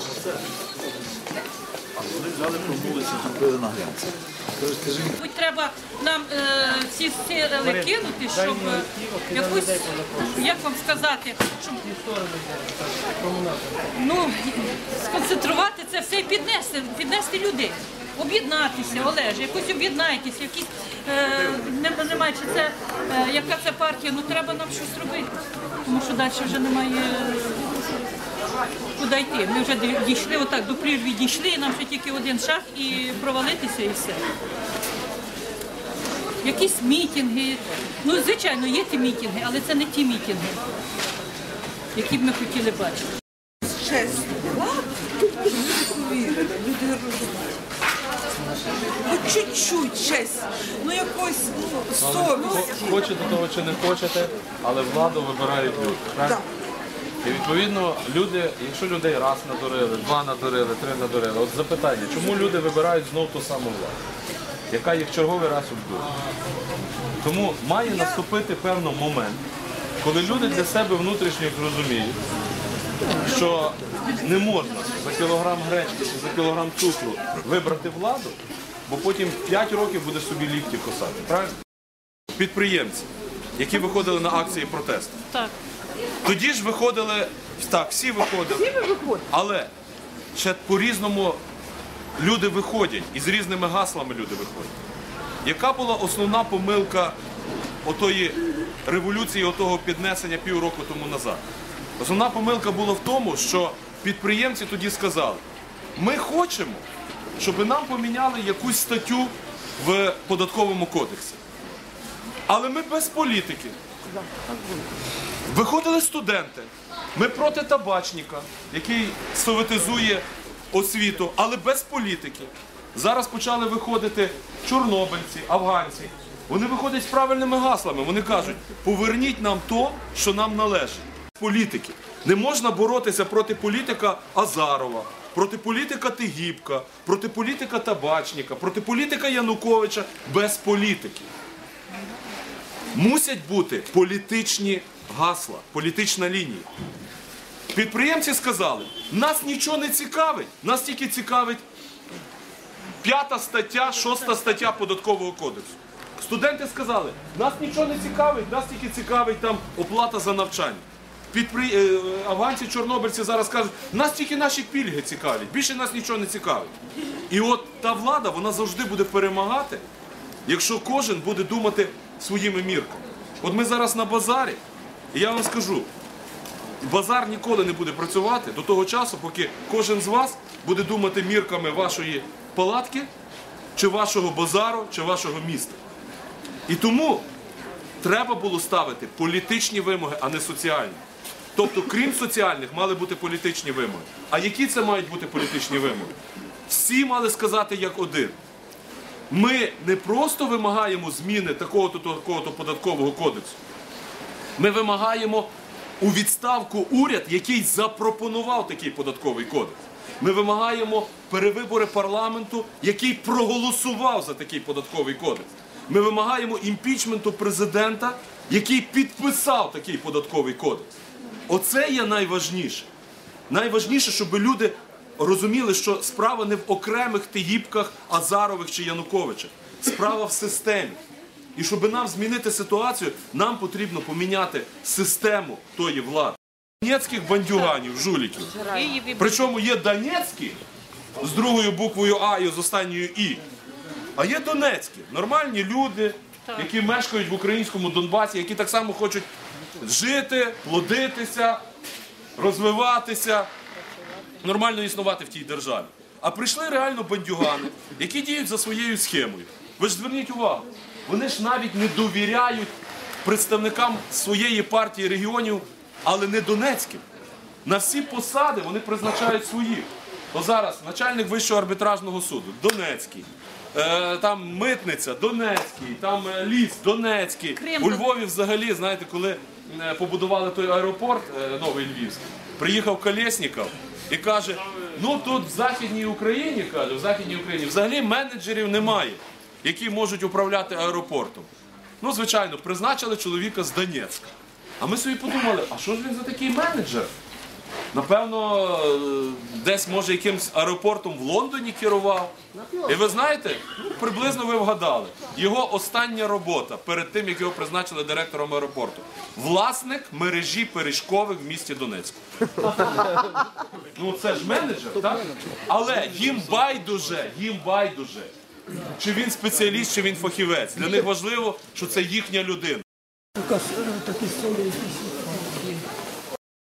саме це. А вони взяли промовилися, зробили на глянці. Мабуть, треба нам е, всі сили кинути, щоб е, якусь, як вам сказати, щоб ну, сконцентрувати це все і піднести, піднести людей. Об'єднатися, Олеже, якось об'єднайтеся, якісь е, не- немає, чи це е, яка це партія, ну треба нам щось робити. Тому що далі вже немає куди йти. Ми вже дійшли отак до прірві дійшли, і нам ще тільки один шаг і провалитися і все якісь мітинги. Ну, звичайно, є ті мітинги, але це не ті мітинги, які б ми хотіли бачити. чесно, люди повірили, люди розуміють. Ну, чуть-чуть честь, ну якось ну, совісті. Хочете того чи не хочете, але владу вибирають люди. Так. І відповідно люди, якщо людей раз надурили, два надурили, три надурили, от запитання, чому люди вибирають знов ту саму владу, яка їх черговий раз обдурює? Тому має наступити певний момент, коли люди для себе внутрішньо зрозуміють, що не можна за кілограм гречки чи за кілограм цукру вибрати владу, бо потім 5 років будеш собі лікті косати. Правильно? Підприємці, які виходили на акції протесту. Так. Тоді ж виходили, так, всі виходили. Але ще по-різному люди виходять, і з різними гаслами люди виходять. Яка була основна помилка отої революції, отого піднесення півроку тому назад? Основна помилка була в тому, що підприємці тоді сказали, ми хочемо, щоб нам поміняли якусь статтю в податковому кодексі. Але ми без політики. Виходили студенти. Ми проти табачника, який советизує освіту, але без політики. Зараз почали виходити чорнобильці, афганці. Вони виходять з правильними гаслами. Вони кажуть, поверніть нам то, що нам належить. Політики. Не можна боротися проти політика Азарова, проти політика Тигіпка, проти політика табачника, проти політика Януковича без політики мусять бути політичні гасла, політична лінія. Підприємці сказали, нас нічого не цікавить, нас тільки цікавить п'ята стаття, шоста стаття податкового кодексу. Студенти сказали, нас нічого не цікавить, нас тільки цікавить там оплата за навчання. Підпри... е, Афганці, чорнобильці зараз кажуть, нас тільки наші пільги цікавлять, більше нас нічого не цікавить. І от та влада, вона завжди буде перемагати, якщо кожен буде думати своїми мірками. От ми зараз на базарі, і я вам скажу, базар ніколи не буде працювати до того часу, поки кожен з вас буде думати мірками вашої палатки, чи вашого базару, чи вашого міста. І тому треба було ставити політичні вимоги, а не соціальні. Тобто, крім соціальних, мали бути політичні вимоги. А які це мають бути політичні вимоги? Всі мали сказати як один. Ми не просто вимагаємо зміни такого-то такого-то податкового кодексу. Ми вимагаємо у відставку уряд, який запропонував такий податковий кодекс. Ми вимагаємо перевибори парламенту, який проголосував за такий податковий кодекс. Ми вимагаємо імпічменту президента, який підписав такий податковий кодекс. Оце є найважніше. Найважніше, щоб люди розуміли, що справа не в окремих тигіпках, Азарових чи Януковичах. Справа в системі. І щоб нам змінити ситуацію, нам потрібно поміняти систему тої влади. Донецьких бандюганів, жуліків. Причому є Донецькі з другою буквою А і з останньою І. А є Донецькі, нормальні люди, які мешкають в українському Донбасі, які так само хочуть жити, плодитися, розвиватися, нормально існувати в тій державі. А прийшли реально бандюгани, які діють за своєю схемою. Ви ж зверніть увагу, вони ж навіть не довіряють представникам своєї партії регіонів, але не Донецьким. На всі посади вони призначають своїх. То зараз начальник Вищого арбітражного суду Донецький, е, там митниця Донецький, там е, ліс Донецький. Крим У Львові взагалі, знаєте, коли е, побудували той аеропорт е, новий Львівський, приїхав Колєсніков і каже: ну тут в Західній Україні, каже, в Західній Україні взагалі менеджерів немає, які можуть управляти аеропортом. Ну, звичайно, призначили чоловіка з Донецька. А ми собі подумали, а що ж він за такий менеджер? Напевно, десь може якимсь аеропортом в Лондоні керував. І ви знаєте, ну, приблизно ви вгадали. Його остання робота перед тим, як його призначили директором аеропорту. Власник мережі пиріжкових в місті Донецьку. Ну це ж менеджер, так? Але їм байдуже, їм байдуже. Чи він спеціаліст, чи він фахівець. Для них важливо, що це їхня людина. Такі селі якісь